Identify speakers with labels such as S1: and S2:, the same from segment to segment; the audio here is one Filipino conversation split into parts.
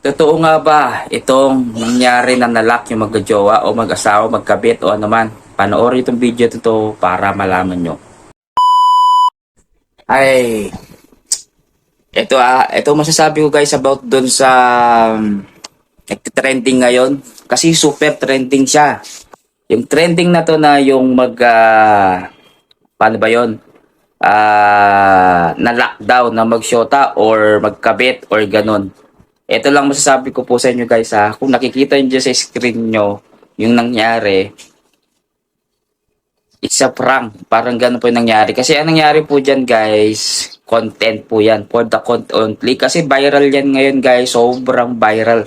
S1: Totoo nga ba itong nangyari na nalak yung magjowa o mag-asawa, magkabit o ano man? Panoorin itong video to para malaman nyo. Ay, ito ah, ito masasabi ko guys about doon sa um, trending ngayon. Kasi super trending siya. Yung trending na to na yung mag, ah, paano ba yon? Ah, na lockdown, na magsyota or magkabit or ganun. Ito lang masasabi ko po sa inyo guys ha. Kung nakikita nyo sa screen nyo, yung nangyari, it's a prank. Parang ganun po yung nangyari. Kasi ang nangyari po dyan guys, content po yan. For the content only. Kasi viral yan ngayon guys. Sobrang viral.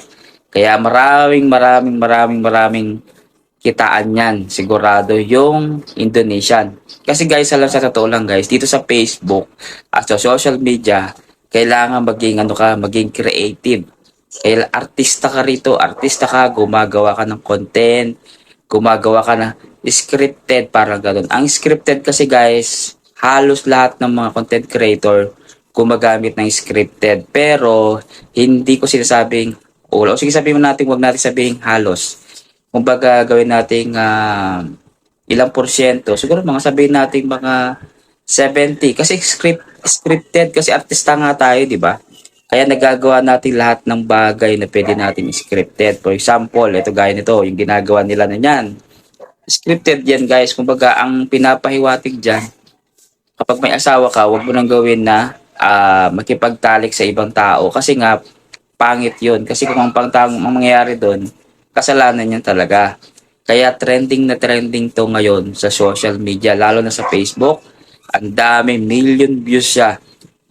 S1: Kaya maraming maraming maraming maraming kitaan yan. Sigurado yung Indonesian. Kasi guys, alam sa totoo lang guys, dito sa Facebook at sa social media, kailangan maging ano ka, maging creative. Kaya artista ka rito, artista ka, gumagawa ka ng content, gumagawa ka na scripted, parang ganun. Ang scripted kasi guys, halos lahat ng mga content creator gumagamit ng scripted. Pero, hindi ko sinasabing, o o sige sabihin natin, wag natin sabihin halos. Kumbaga, gawin nating ah, ilang porsyento. Siguro mga sabihin natin mga 70. Kasi script, scripted, kasi artista nga tayo, di ba? Kaya nagagawa natin lahat ng bagay na pwede natin scripted. For example, ito gaya nito, yung ginagawa nila na yan. Scripted yan guys. Kumbaga, ang pinapahiwatig dyan, kapag may asawa ka, wag mo nang gawin na ah, makipagtalik sa ibang tao. Kasi nga, pangit yun. Kasi kung ang pangtang ang mangyayari doon, kasalanan yan talaga. Kaya trending na trending to ngayon sa social media, lalo na sa Facebook. Ang dami, million views siya.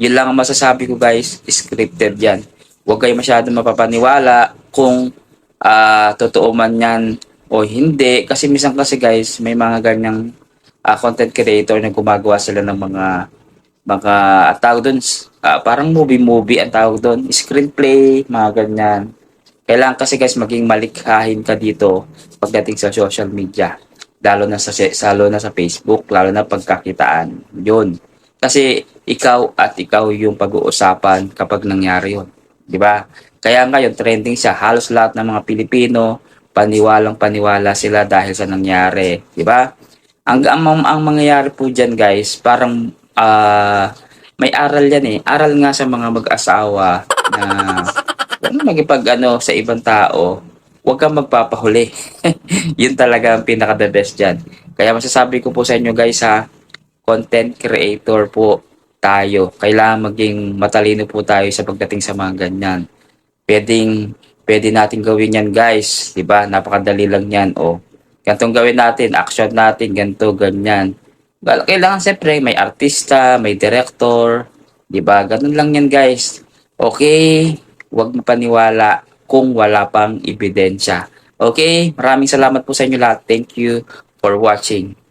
S1: Yun lang ang masasabi ko guys, scripted yan. Huwag kayo masyadong mapapaniwala kung ah, totoo man yan o hindi. Kasi minsan kasi guys, may mga ganyang ah, content creator na gumagawa sila ng mga mga at tawag doon, ah, parang movie-movie ang tawag doon, screenplay, mga ganyan. Kailangan kasi guys maging malikhain ka dito pagdating sa social media. Lalo na sa, lalo na sa Facebook, lalo na pagkakitaan. Yun. Kasi ikaw at ikaw yung pag-uusapan kapag nangyari yun. Di ba? Kaya ngayon, trending siya. Halos lahat ng mga Pilipino, paniwalang paniwala sila dahil sa nangyari. Di ba? Ang, ang, ang mangyayari po dyan guys, parang ah, may aral yan eh. Aral nga sa mga mag-asawa na kung magipag ano sa ibang tao, huwag kang magpapahuli. Yun talaga ang pinaka the best dyan. Kaya masasabi ko po sa inyo guys ha, content creator po tayo. Kailangan maging matalino po tayo sa pagdating sa mga ganyan. Pwedeng, pwede natin gawin yan guys. ba Napakadali lang yan. O, gantong gawin natin, action natin, ganto ganyan. Kailangan siyempre may artista, may director, 'di ba? Ganun lang 'yan, guys. Okay, huwag mapaniwala kung wala pang ebidensya. Okay, maraming salamat po sa inyo lahat. Thank you for watching.